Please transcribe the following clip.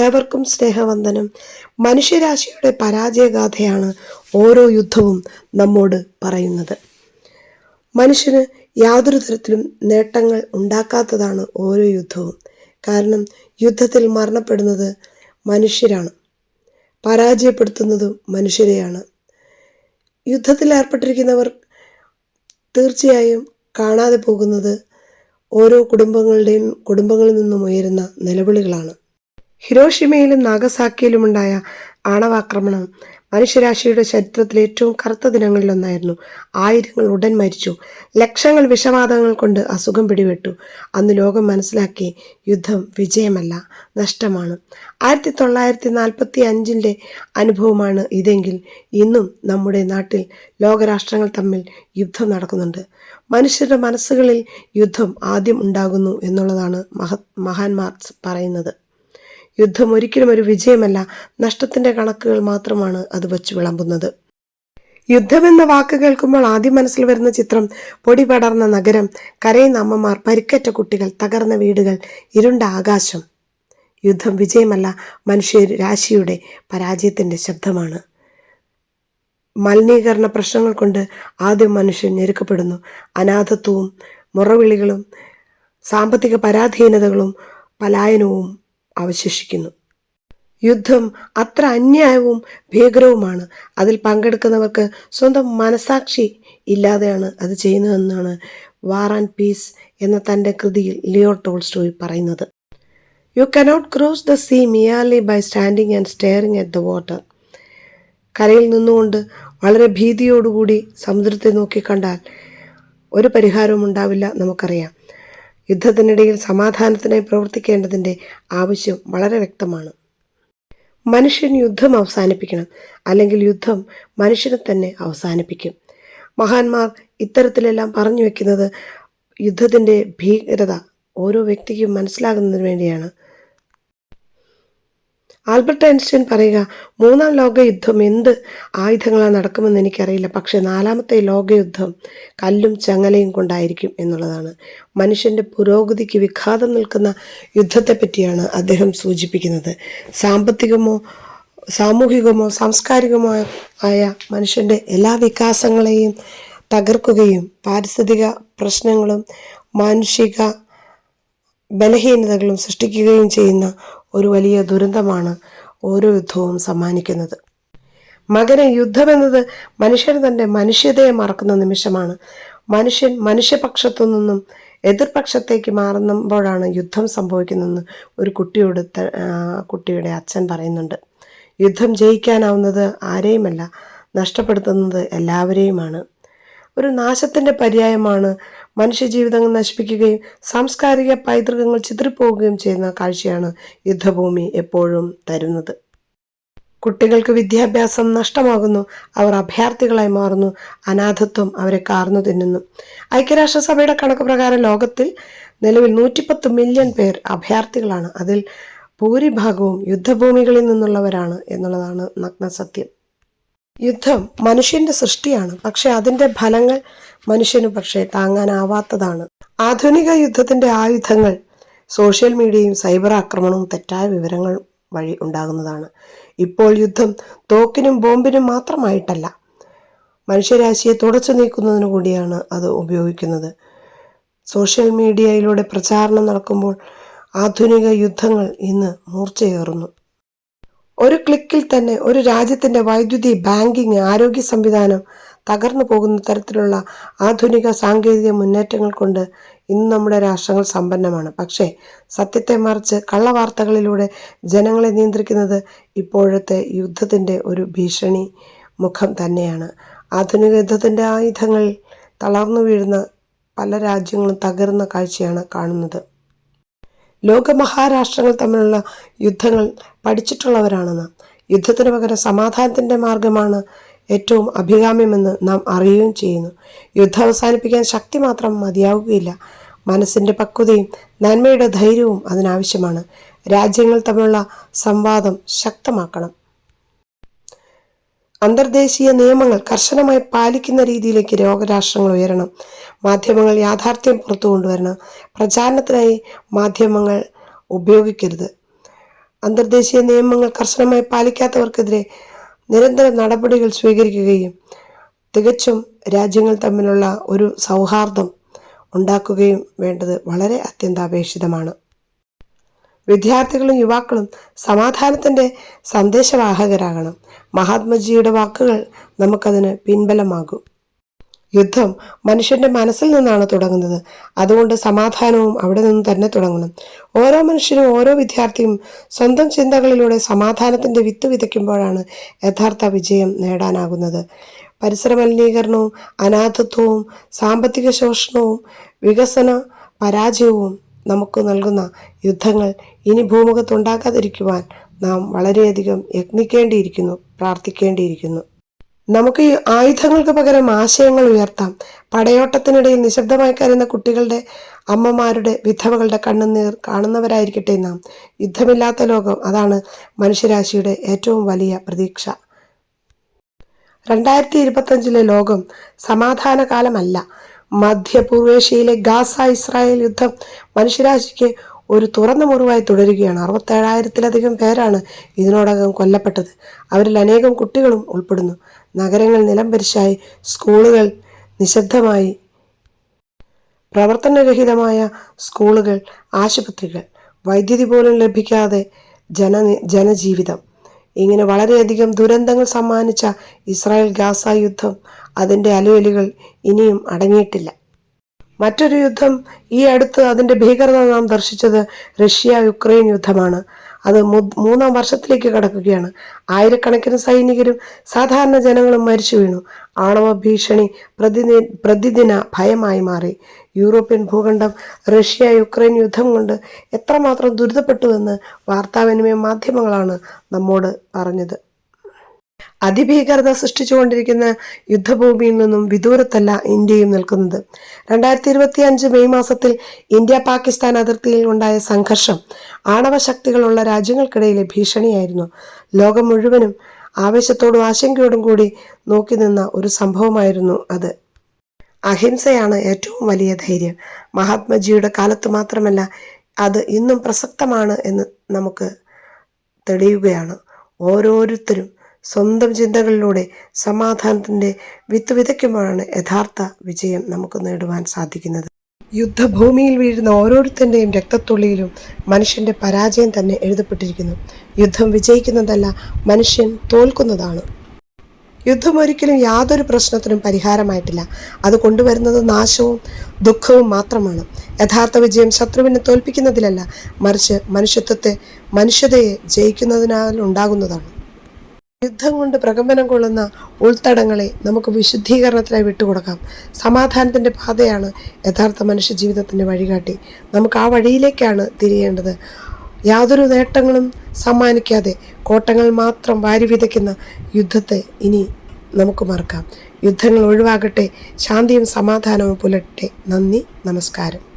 ഏവർക്കും സ്നേഹവന്ദനം. മനുഷ്യരാശിയുടെ പരാജയഗാഥയാണ് ഓരോ യുദ്ധവും നമ്മോട് പറയുന്നത്. മനുഷ്യന് യാതൊരു തരത്തിലും നേട്ടങ്ങൾ ഉണ്ടാക്കാത്തതാണ് ഓരോ യുദ്ധവും. കാരണം യുദ്ധത്തിൽ മരണപ്പെടുന്നത് മനുഷ്യരാണ്. പരാജയപ്പെടുത്തുന്നതും മനുഷ്യരെയാണ്. യുദ്ധത്തിൽ ഏർപ്പെട്ടിരിക്കുന്നവർ തീർച്ചയായും കാണാതെ പോകുന്നത് ഓരോ കുടുംബങ്ങളുടെയും കുടുംബങ്ങളിൽ നിന്നും ഉയരുന്ന നിലവിളികളാണ്. ഹിരോഷിമയിലും നാഗസാക്കിയിലുമുണ്ടായ ആണവാക്രമണം മനുഷ്യരാശിയുടെ ചരിത്രത്തിലെ ഏറ്റവും കറുത്ത ദിനങ്ങളിലൊന്നായിരുന്നു. ആയിരങ്ങൾ ഉടൻ മരിച്ചു. ലക്ഷങ്ങൾ വിഷവാതകങ്ങൾ കൊണ്ട് അസുഖം പിടിപെട്ടു. അന്ന് ലോകം മനസ്സിലാക്കി യുദ്ധം വിജയമല്ല നഷ്ടമാണ്. ആയിരത്തി തൊള്ളായിരത്തി നാൽപ്പത്തി അഞ്ചിന്റെ അനുഭവമാണ് ഇതെങ്കിൽ ഇന്നും നമ്മുടെ നാട്ടിൽ ലോകരാഷ്ട്രങ്ങൾ തമ്മിൽ യുദ്ധം നടക്കുന്നുണ്ട്. മനുഷ്യരുടെ മനസ്സുകളിൽ യുദ്ധം ആദ്യം ഉണ്ടാകുന്നു എന്നുള്ളതാണ് മഹ മഹാന്മാർ പറയുന്നത്. യുദ്ധം ഒരിക്കലും ഒരു വിജയമല്ല. നഷ്ടത്തിന്റെ കണക്കുകൾ മാത്രമാണ് അത് വച്ചു വിളമ്പുന്നത്. യുദ്ധമെന്ന വാക്ക് കേൾക്കുമ്പോൾ ആദ്യം മനസ്സിൽ വരുന്ന ചിത്രം പൊടി പടർന്ന നഗരം കരയുന്ന അമ്മമാർ പരിക്കറ്റ കുട്ടികൾ തകർന്ന വീടുകൾ ഇരുണ്ട ആകാശം. യുദ്ധം വിജയമല്ല മനുഷ്യ രാശിയുടെ പരാജയത്തിന്റെ ശബ്ദമാണ്. മലിനീകരണ പ്രശ്നങ്ങൾ കൊണ്ട് ആദ്യം മനുഷ്യൻ ഞെരുക്കപ്പെടുന്നു. അനാഥത്വവും മുറവിളികളും സാമ്പത്തിക പരാധീനതകളും പലായനവും അവശേഷിക്കുന്നു. യുദ്ധം അത്ര അന്യായവും ഭീകരവുമാണ്. അതിൽ പങ്കെടുക്കുന്നവർക്ക് സ്വന്തം മനസാക്ഷി ഇല്ലാതെയാണ് അത് ചെയ്യുന്നതെന്നാണ് വാർ ആൻഡ് പീസ് എന്ന തന്റെ കൃതിയിൽ ലിയോ ടോൾസ്റ്റോയ് പറയുന്നത്. You cannot cross the sea merely by standing and staring at the water കരയിൽ നിന്നുകൊണ്ട് വളരെ ഭീതിയോടുകൂടി സമുദ്രത്തെ നോക്കിക്കണ്ടാൽ ഒരു പരിഹാരവും ഉണ്ടാവില്ല നമുക്കറിയാം. യുദ്ധത്തിനിടയിൽ സമാധാനത്തിനായി പ്രവർത്തിക്കേണ്ടതിന്റെ ആവശ്യം വളരെ വ്യക്തമാണ്. മനുഷ്യൻ യുദ്ധം അവസാനിപ്പിക്കണം അല്ലെങ്കിൽ യുദ്ധം മനുഷ്യനെ തന്നെ അവസാനിപ്പിക്കും. മഹാന്മാർ ഇത്തരത്തിലെല്ലാം പറഞ്ഞു വെക്കുന്നത് യുദ്ധത്തിന്റെ ഭീകരത ഓരോ വ്യക്തിക്കും മനസ്സിലാകുന്നതിന് വേണ്ടിയാണ്. ആൽബർട്ട് ഐൻസ്റ്റൈൻ പറയുക മൂന്നാം ലോകയുദ്ധം എന്ത് ആയുധങ്ങളാണ് നടക്കുമെന്ന് എനിക്കറിയില്ല. പക്ഷെ നാലാമത്തെ ലോകയുദ്ധം കല്ലും ചങ്ങലയും കൊണ്ടായിരിക്കും എന്നുള്ളതാണ്. മനുഷ്യന്റെ പുരോഗതിക്ക് വിഘാതം നിൽക്കുന്ന യുദ്ധത്തെ പറ്റിയാണ് അദ്ദേഹം സൂചിപ്പിക്കുന്നത്. സാമ്പത്തികമോ സാമൂഹികമോ സാംസ്കാരികമോ ആയ മനുഷ്യന്റെ എല്ലാ വികാസങ്ങളെയും തകർക്കുകയും പാരിസ്ഥിതിക പ്രശ്നങ്ങളും മാനുഷിക ബലഹീനതകളും സൃഷ്ടിക്കുകയും ചെയ്യുന്ന ഒരു വലിയ ദുരന്തമാണ് ഓരോ യുദ്ധവും സമ്മാനിക്കുന്നത്. മകനെ യുദ്ധമെന്നത് മനുഷ്യൻ തന്റെ മനുഷ്യതയെ മറക്കുന്ന നിമിഷമാണ്. മനുഷ്യൻ മനുഷ്യപക്ഷത്തു നിന്നും എതിർപക്ഷത്തേക്ക് മാറുമ്പോഴാണ് യുദ്ധം സംഭവിക്കുന്നതെന്ന് ഒരു കുട്ടിയോട് കുട്ടിയുടെ അച്ഛൻ പറയുന്നുണ്ട്. യുദ്ധം ജയിക്കാനാവുന്നത് ആരെയുമല്ല നഷ്ടപ്പെടുത്തുന്നത് എല്ലാവരെയുമാണ്. ഒരു നാശത്തിന്റെ പര്യായമാണ് മനുഷ്യജീവിതങ്ങൾ നശിപ്പിക്കുകയും സാംസ്കാരിക പൈതൃകങ്ങൾ ചിതറിപ്പോവുകയും ചെയ്യുന്ന കാഴ്ചയാണ് യുദ്ധഭൂമി എപ്പോഴും തരുന്നത്. കുട്ടികൾക്ക് വിദ്യാഭ്യാസം നഷ്ടമാകുന്നു. അവർ അഭയാർത്ഥികളായി മാറുന്നു. അനാഥത്വം അവരെ കാർന്നു തിന്നുന്നു. ഐക്യരാഷ്ട്രസഭയുടെ കണക്ക് പ്രകാരം ലോകത്തിൽ നിലവിൽ നൂറ്റിപ്പത്ത് മില്യൺ പേർ അഭയാർത്ഥികളാണ്. അതിൽ ഭൂരിഭാഗവും യുദ്ധഭൂമികളിൽ നിന്നുള്ളവരാണ് എന്നുള്ളതാണ് നഗ്നസത്യം. യുദ്ധം മനുഷ്യന്റെ സൃഷ്ടിയാണ്. പക്ഷെ അതിന്റെ ഫലങ്ങൾ മനുഷ്യന് പക്ഷേ താങ്ങാനാവാത്തതാണ്. ആധുനിക യുദ്ധത്തിന്റെ ആയുധങ്ങൾ സോഷ്യൽ മീഡിയയും സൈബർ ആക്രമണവും തെറ്റായ വിവരങ്ങൾ വഴി ഉണ്ടാകുന്നതാണ്. ഇപ്പോൾ യുദ്ധം തോക്കിനും ബോംബിനും മാത്രമായിട്ടല്ല മനുഷ്യരാശിയെ തുടച്ചു നീക്കുന്നതിനു കൂടിയാണ് അത് ഉപയോഗിക്കുന്നത്. സോഷ്യൽ മീഡിയയിലൂടെ പ്രചാരണം നടക്കുമ്പോൾ ആധുനിക യുദ്ധങ്ങൾ ഇന്ന് മൂർച്ചയേറുന്നു. ഒരു ക്ലിക്കിൽ തന്നെ ഒരു രാജ്യത്തിന്റെ വൈദ്യുതി ബാങ്കിങ് ആരോഗ്യ സംവിധാനം തകർന്നു പോകുന്ന തരത്തിലുള്ള ആധുനിക സാങ്കേതിക മുന്നേറ്റങ്ങൾ കൊണ്ട് ഇന്ന് നമ്മുടെ രാഷ്ട്രങ്ങൾ സമ്പന്നമാണ്. പക്ഷേ സത്യത്തെ മറിച്ച് കള്ളവാർത്തകളിലൂടെ ജനങ്ങളെ നിയന്ത്രിക്കുന്നത് ഇപ്പോഴത്തെ യുദ്ധത്തിന്റെ ഒരു ഭീഷണി മുഖം തന്നെയാണ്. ആധുനിക യുദ്ധത്തിന്റെ ആയുധങ്ങൾ തളർന്നു വീഴുന്ന പല രാജ്യങ്ങളും തകരുന്ന കാഴ്ചയാണ് കാണുന്നത്. ലോകമഹാരാഷ്ട്രങ്ങൾ തമ്മിലുള്ള യുദ്ധങ്ങൾ പഠിച്ചിട്ടുള്ളവരാണ് നാം യുദ്ധത്തിന് പകരം സമാധാനത്തിന്റെ മാർഗമാണ് ഏറ്റവും അഭികാമ്യമെന്ന് നാം അറിയുകയും ചെയ്യുന്നു. യുദ്ധം അവസാനിപ്പിക്കാൻ ശക്തി മാത്രം മതിയാവുകയില്ല. മനസ്സിന്റെ പക്വതയും നന്മയുടെ ധൈര്യവും അതിനാവശ്യമാണ്. രാജ്യങ്ങൾ തമ്മിലുള്ള സംവാദം ശക്തമാക്കണം. അന്തർദേശീയ നിയമങ്ങൾ കർശനമായി പാലിക്കുന്ന രീതിയിലേക്ക് രോഗരാഷ്ട്രങ്ങൾ ഉയരണം. മാധ്യമങ്ങൾ യാഥാർത്ഥ്യം പുറത്തു കൊണ്ടുവരണം. പ്രചാരണത്തിനായി മാധ്യമങ്ങൾ ഉപയോഗിക്കരുത്. അന്തർദേശീയ നിയമങ്ങൾ കർശനമായി പാലിക്കാത്തവർക്കെതിരെ നിരന്തര നടപടികൾ സ്വീകരിക്കുകയും തികച്ചും രാജ്യങ്ങൾ തമ്മിലുള്ള ഒരു സൗഹാർദ്ദം ഉണ്ടാക്കുകയും വേണ്ടത് വളരെ അത്യന്താപേക്ഷിതമാണ്. വിദ്യാർത്ഥികളും യുവാക്കളും സമാധാനത്തിന്റെ സന്ദേശവാഹകരാകണം. മഹാത്മജിയുടെ വാക്കുകൾ നമുക്കതിന് പിൻബലമാകും. യുദ്ധം മനുഷ്യന്റെ മനസ്സിൽ നിന്നാണ് തുടങ്ങുന്നത്. അതുകൊണ്ട് സമാധാനവും അവിടെ നിന്ന് തന്നെ തുടങ്ങണം. ഓരോ മനുഷ്യനും ഓരോ വിദ്യാർത്ഥിയും സ്വന്തം ചിന്തകളിലൂടെ സമാധാനത്തിന്റെ വിത്ത് വിതയ്ക്കുമ്പോഴാണ് യഥാർത്ഥ വിജയം നേടാനാകുന്നത്. പരിസര മലിനീകരണവും അനാഥത്വവും സാമ്പത്തിക ശോഷണവും വികസന പരാജയവും നമുക്ക് നൽകുന്ന യുദ്ധങ്ങൾ ഇനി ഭൂമുഖത്തുണ്ടാകാതിരിക്കുവാൻ നാം വളരെയധികം യത്നിക്കേണ്ടിയിരിക്കുന്നു പ്രാർത്ഥിക്കേണ്ടിയിരിക്കുന്നു. നമുക്ക് ഈ ആയുധങ്ങൾക്ക് പകരം ആശയങ്ങൾ ഉയർത്താം. പടയോട്ടത്തിനിടയിൽ നിശബ്ദമായി കരുന്ന കുട്ടികളുടെ അമ്മമാരുടെ വിധവകളുടെ കണ്ണുനീർ കാണുന്നവരായിരിക്കട്ടെ നാം. യുദ്ധമില്ലാത്ത ലോകം അതാണ് മനുഷ്യരാശിയുടെ ഏറ്റവും വലിയ പ്രതീക്ഷ. രണ്ടായിരത്തി ഇരുപത്തഞ്ചിലെ ലോകം സമാധാന കാലമല്ല മധ്യപൂർവേഷ്യയിലെ ഗാസ ഇസ്രായേൽ യുദ്ധം മനുഷ്യരാശിക്ക് ഒരു തുറന്ന മുറിവായി തുടരുകയാണ്. അറുപത്തേഴായിരത്തിലധികം പേരാണ് ഇതിനോടകം കൊല്ലപ്പെട്ടത്. അവരിൽ അനേകം കുട്ടികളും ഉൾപ്പെടുന്നു. നഗരങ്ങൾ നിലംപരിശായി സ്കൂളുകൾ നിശബ്ദമായി പ്രവർത്തനരഹിതമായ സ്കൂളുകൾ ആശുപത്രികൾ വൈദ്യുതി പോലും ലഭിക്കാതെ ജന ജനജീവിതം. ഇങ്ങനെ വളരെയധികം ദുരന്തങ്ങൾ സമ്മാനിച്ച ഇസ്രായേൽ ഗാസ യുദ്ധം അതിന്റെ അലുവലുകൾ ഇനിയും അടങ്ങിയിട്ടില്ല. മറ്റൊരു യുദ്ധം ഈ അടുത്ത് അതിന്റെ ഭീകരത നാം ദർശിച്ചത് റഷ്യ യുക്രൈൻ യുദ്ധമാണ്. അത് മൂന്നാം വർഷത്തിലേക്ക് കടക്കുകയാണ്. ആയിരക്കണക്കിന് സൈനികരും സാധാരണ ജനങ്ങളും മരിച്ചു വീണു. ആണവ ഭീഷണി പ്രതിദി പ്രതിദിന ഭയമായി മാറി. യൂറോപ്യൻ ഭൂഖണ്ഡം റഷ്യ യുക്രൈൻ യുദ്ധം കൊണ്ട് എത്രമാത്രം ദുരിതപ്പെട്ടുവെന്ന് വാർത്താവിനിമയ മാധ്യമങ്ങളാണ് നമ്മോട് പറഞ്ഞത്. അതിഭീകരത സൃഷ്ടിച്ചുകൊണ്ടിരിക്കുന്ന യുദ്ധഭൂമിയിൽ നിന്നും വിദൂരത്തല്ല ഇന്ത്യയും നിൽക്കുന്നത്. രണ്ടായിരത്തി ഇരുപത്തി അഞ്ച് മെയ് മാസത്തിൽ ഇന്ത്യ പാകിസ്ഥാൻ അതിർത്തിയിൽ ഉണ്ടായ സംഘർഷം ആണവ ശക്തികളുള്ള രാജ്യങ്ങൾക്കിടയിലെ ഭീഷണിയായിരുന്നു. ലോകം മുഴുവനും ആവേശത്തോടും ആശങ്കയോടും കൂടി നോക്കി നിന്ന ഒരു സംഭവമായിരുന്നു അത്. അഹിംസയാണ് ഏറ്റവും വലിയ ധൈര്യം. മഹാത്മജിയുടെ കാലത്ത് മാത്രമല്ല അത് ഇന്നും പ്രസക്തമാണ് എന്ന് നമുക്ക് തെളിയുകയാണ്. ഓരോരുത്തരും സ്വന്തം ചിന്തകളിലൂടെ സമാധാനത്തിന്റെ വിത്ത് വിതയ്ക്കുമ്പോഴാണ് യഥാർത്ഥ വിജയം നമുക്ക് നേടുവാൻ സാധിക്കുന്നത്. യുദ്ധഭൂമിയിൽ വീഴുന്ന ഓരോരുത്തന്റെയും രക്തത്തുള്ളിയിലും മനുഷ്യന്റെ പരാജയം തന്നെ എഴുതപ്പെട്ടിരിക്കുന്നു. യുദ്ധം വിജയിക്കുന്നതല്ല മനുഷ്യൻ തോൽക്കുന്നതാണ്. യുദ്ധം ഒരിക്കലും യാതൊരു പ്രശ്നത്തിനും പരിഹാരമായിട്ടില്ല. അത് കൊണ്ടുവരുന്നത് നാശവും ദുഃഖവും മാത്രമാണ്. യഥാർത്ഥ വിജയം ശത്രുവിനെ തോൽപ്പിക്കുന്നതിലല്ല മറിച്ച് മനുഷ്യത്വത്തെ മനുഷ്യതയെ ജയിക്കുന്നതിനാൽ ഉണ്ടാകുന്നതാണ്. യുദ്ധം കൊണ്ട് പ്രകമ്പനം കൊള്ളുന്ന ഉൾത്തടങ്ങളെ നമുക്ക് വിശുദ്ധീകരണത്തിനായി വിട്ടുകൊടുക്കാം. സമാധാനത്തിന്റെ പാതയാണ് യഥാർത്ഥ മനുഷ്യ ജീവിതത്തിന്റെ വഴികാട്ടി. നമുക്ക് ആ വഴിയിലേക്കാണ് തിരിയേണ്ടത്. യാതൊരു നേട്ടങ്ങളും സമ്മാനിക്കാതെ കോട്ടങ്ങൾ മാത്രം വാരി വിതയ്ക്കുന്ന യുദ്ധത്തെ ഇനി നമുക്ക് മറക്കാം. യുദ്ധങ്ങൾ ഒഴിവാകട്ടെ. ശാന്തിയും സമാധാനവും പുലട്ടെ. നന്ദി നമസ്കാരം.